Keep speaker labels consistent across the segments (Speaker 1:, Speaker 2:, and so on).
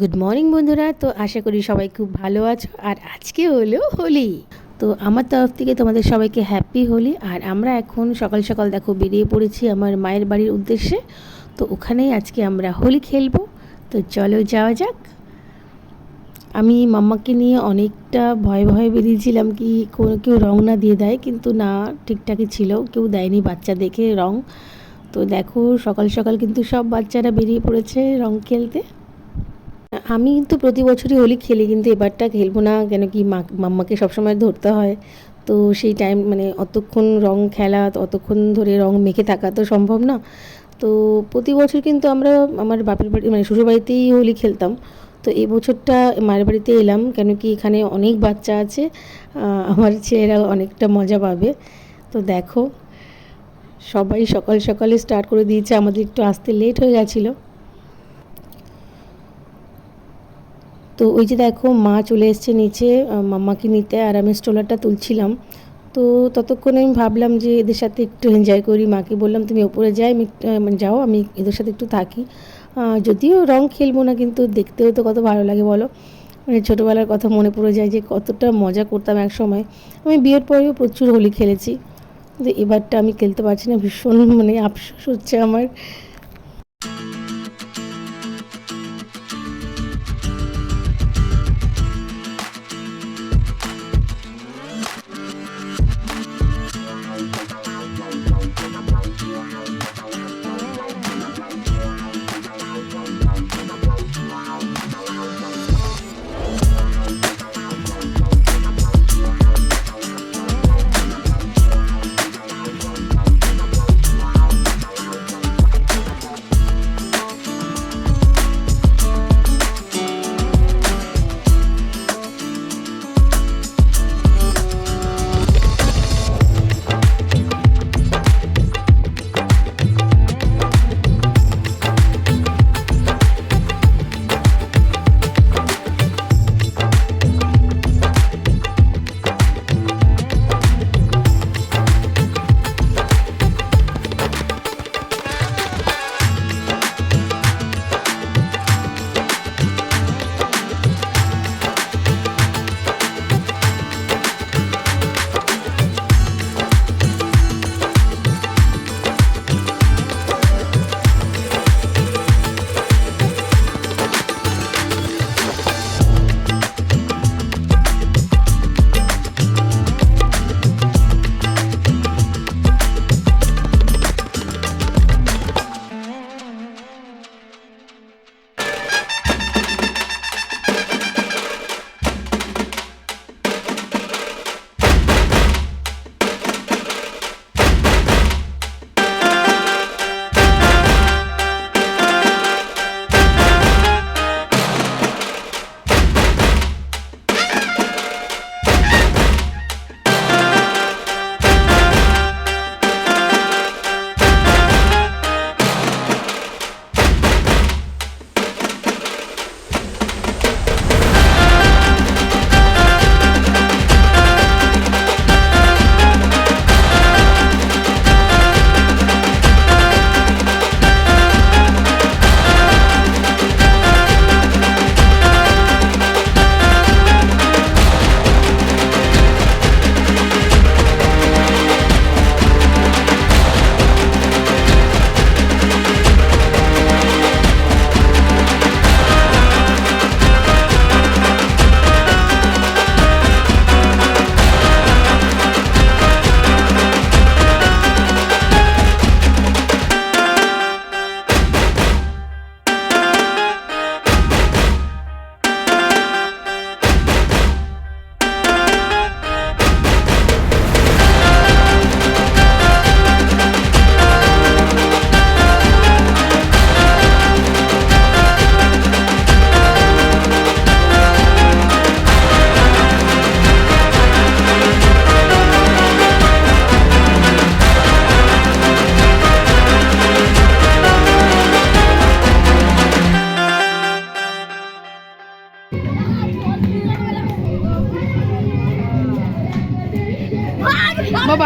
Speaker 1: Good morning বন্ধুরা। তো আশা করি সবাই খুব ভালো আছো। আর আজকে হলো হোলি। তো আমার তরফ থেকে তোমাদের সবাইকে হ্যাপি হোলি। আর আমরা এখন সকাল সকাল দেখো বেরিয়ে পড়েছি আমার মায়ের বাড়ির উদ্দেশ্যে। তো ওখানেই আজকে আমরা হোলি খেলব। তো চলো যাওয়া যাক। আমি মাম্মাকে নিয়ে অনেকটা ভয়ে ভয়ে বেরিয়েছিলাম কি কোনো কেউ রং না দিয়ে দেয়। কিন্তু না, ঠিকঠাকই ছিল। কেউ দেয়নি বাচ্চা দেখে রং। তো দেখো, সকাল সকাল কিন্তু সব বাচ্চারা বেরিয়ে পড়েছে রং খেলতে। আমি কিন্তু প্রতি বছরই হোলি খেলি, কিন্তু এবারটা খেলব না, কেন কি মা মাম্মাকে সবসময় ধরতে হয়। তো সেই টাইম মানে অতক্ষণ রং খেলা, অতক্ষণ ধরে রং মেখে থাকা তো সম্ভব না। তো প্রতি বছর কিন্তু আমরা আমার বাপের বাড়ি মানে শ্বশুর বাড়িতেই হোলি খেলতাম। তো এই বছরটা মায়ের বাড়িতে এলাম, কেন কি এখানে অনেক বাচ্চা আছে আমার ছেলেরা অনেকটা মজা পাবে। তো দেখো সবাই সকাল সকালে স্টার্ট করে দিয়েছে। আমাদের একটু আসতে লেট হয়ে গেছিল। তো ওই যে দেখো মা চলে এসছে নিচে আহ, মাম্মাকে নিতে আর আমি স্ট্রলারটা তুলছিলাম। তো ততক্ষণে আমি ভাবলাম যে এদের সাথে একটু এনজয় করি। মাকে বললাম তুমি ওপরে যাই আমি মানে যাও আমি এদের সাথে একটু থাকি। যদিও রং খেলব না কিন্তু দেখতেও তো কত ভালো লাগে বলো। মানে ছোটোবেলার কথা মনে পড়ে যায় যে কতটা মজা করতাম এক সময় আমি বিয়ের পরেও প্রচুর হোলি খেলেছি। এবারটা আমি খেলতে পারছি না ভীষণ মানে আফসোস হচ্ছে আমার।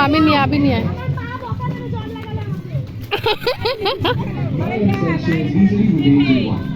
Speaker 1: আমি নিয়ে আমি নিয়ে আয়।
Speaker 2: Line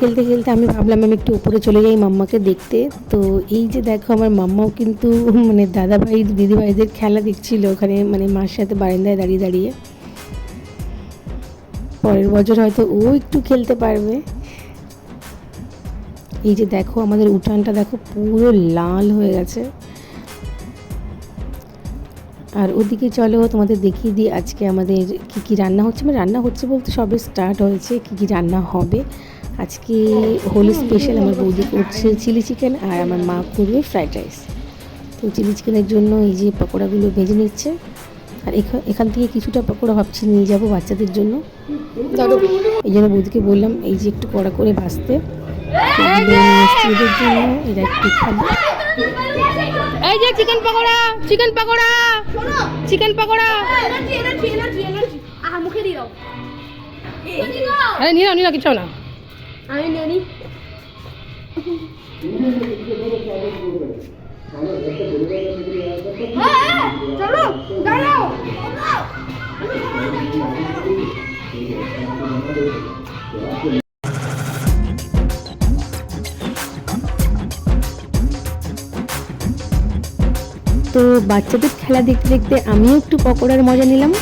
Speaker 1: খেলতে খেলতে আমি ভাবলাম আমি একটু উপরে চলে যাই মাম্মাকে দেখতে। তো এই যে দেখো আমার মাম্মাও কিন্তু মানে দাদা ভাই দিদি ভাইদের খেলা দেখছিল ওখানে মানে মার সাথে বারান্দায় দাঁড়িয়ে দাঁড়িয়ে। পরের বছর হয়তো ও একটু খেলতে পারবে। এই যে দেখো আমাদের উঠানটা দেখো পুরো লাল হয়ে গেছে। আর ওদিকে চলো তোমাদের দেখিয়ে দিই আজকে আমাদের কি কি রান্না হচ্ছে। মানে রান্না হচ্ছে বলতে সবে স্টার্ট হয়েছে, কি কি রান্না হবে। আজকে হোলি স্পেশাল আমার বৌদি করছে চিলি চিকেন আর আমার মা করবে ফ্রাইড রাইস তো চিলি চিকেনের জন্য এই যে পকোড়াগুলো ভেজে নিচ্ছে। আর এখা- এখান থেকে কিছুটা পকোড়া ভাবছি নিয়ে যাব বাচ্চাদের জন্য। এই জন্য বৌদিকে বললাম এই যে একটু কড়া করে ভাজতে। মিস্ত্রিদের জন্য এরা একটু খাবে এই যে chicken pakora chicken pakora chicken pakora আরে নিয়ে নাও নিয়ে নাও কিছু না।
Speaker 3: আমি নিয়ে নি। হ্যাঁ, চলো দাঁড়াও।
Speaker 1: তো বাচ্চাদের খেলা দেখতে দেখতে আমিও একটু পকোড়ার মজা নিলাম।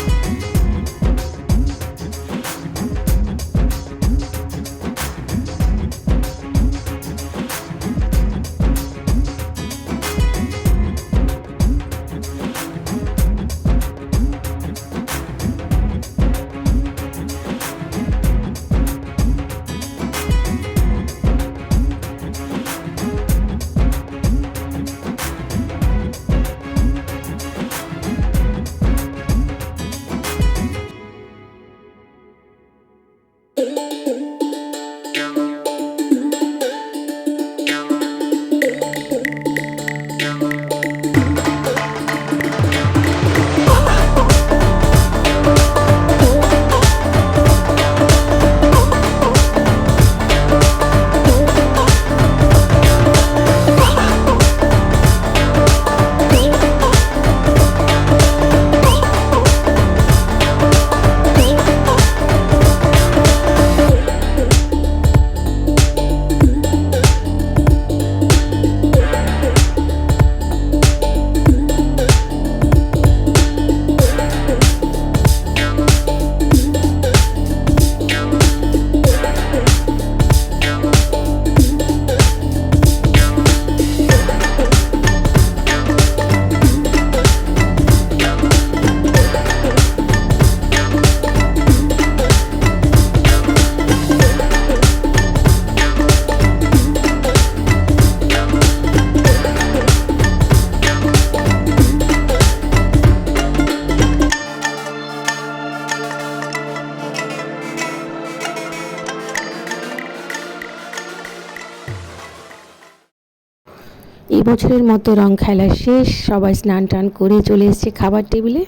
Speaker 1: বছরের মতো রং খেলা শেষ, সবাই স্নান টান করে চলে এসেছে খাবার টেবিলে।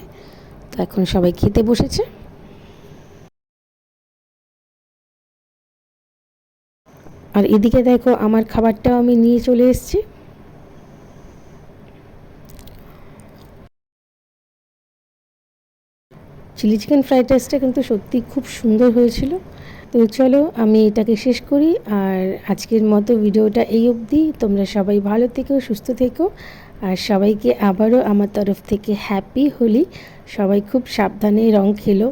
Speaker 1: তো এখন সবাই খেতে বসেছে। আর এদিকে দেখো, আমার খাবারটাও আমি নিয়ে চলে এসেছি। চিলি চিকেন ফ্রাইড রাইসটা কিন্তু সত্যি খুব সুন্দর হয়েছিল। তো চলো আমি এটাকে শেষ করি আর আজকের মতো ভিডিওটা এই অবধি। তোমরা সবাই ভালো থেকো, সুস্থ থেকো আর সবাইকে আবারও আমার তরফ থেকে হ্যাপি হোলি সবাই খুব সাবধানে রং খেলো।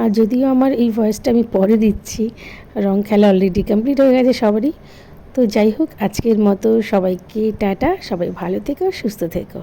Speaker 1: আর যদিও আমার এই ভয়েসটা আমি পরে দিচ্ছি, রং খেলা অলরেডি কমপ্লিট হয়ে গেছে সবারই। তো যাই হোক, আজকের মতো সবাইকে টাটা, সবাই ভালো থেকো, সুস্থ থেকো।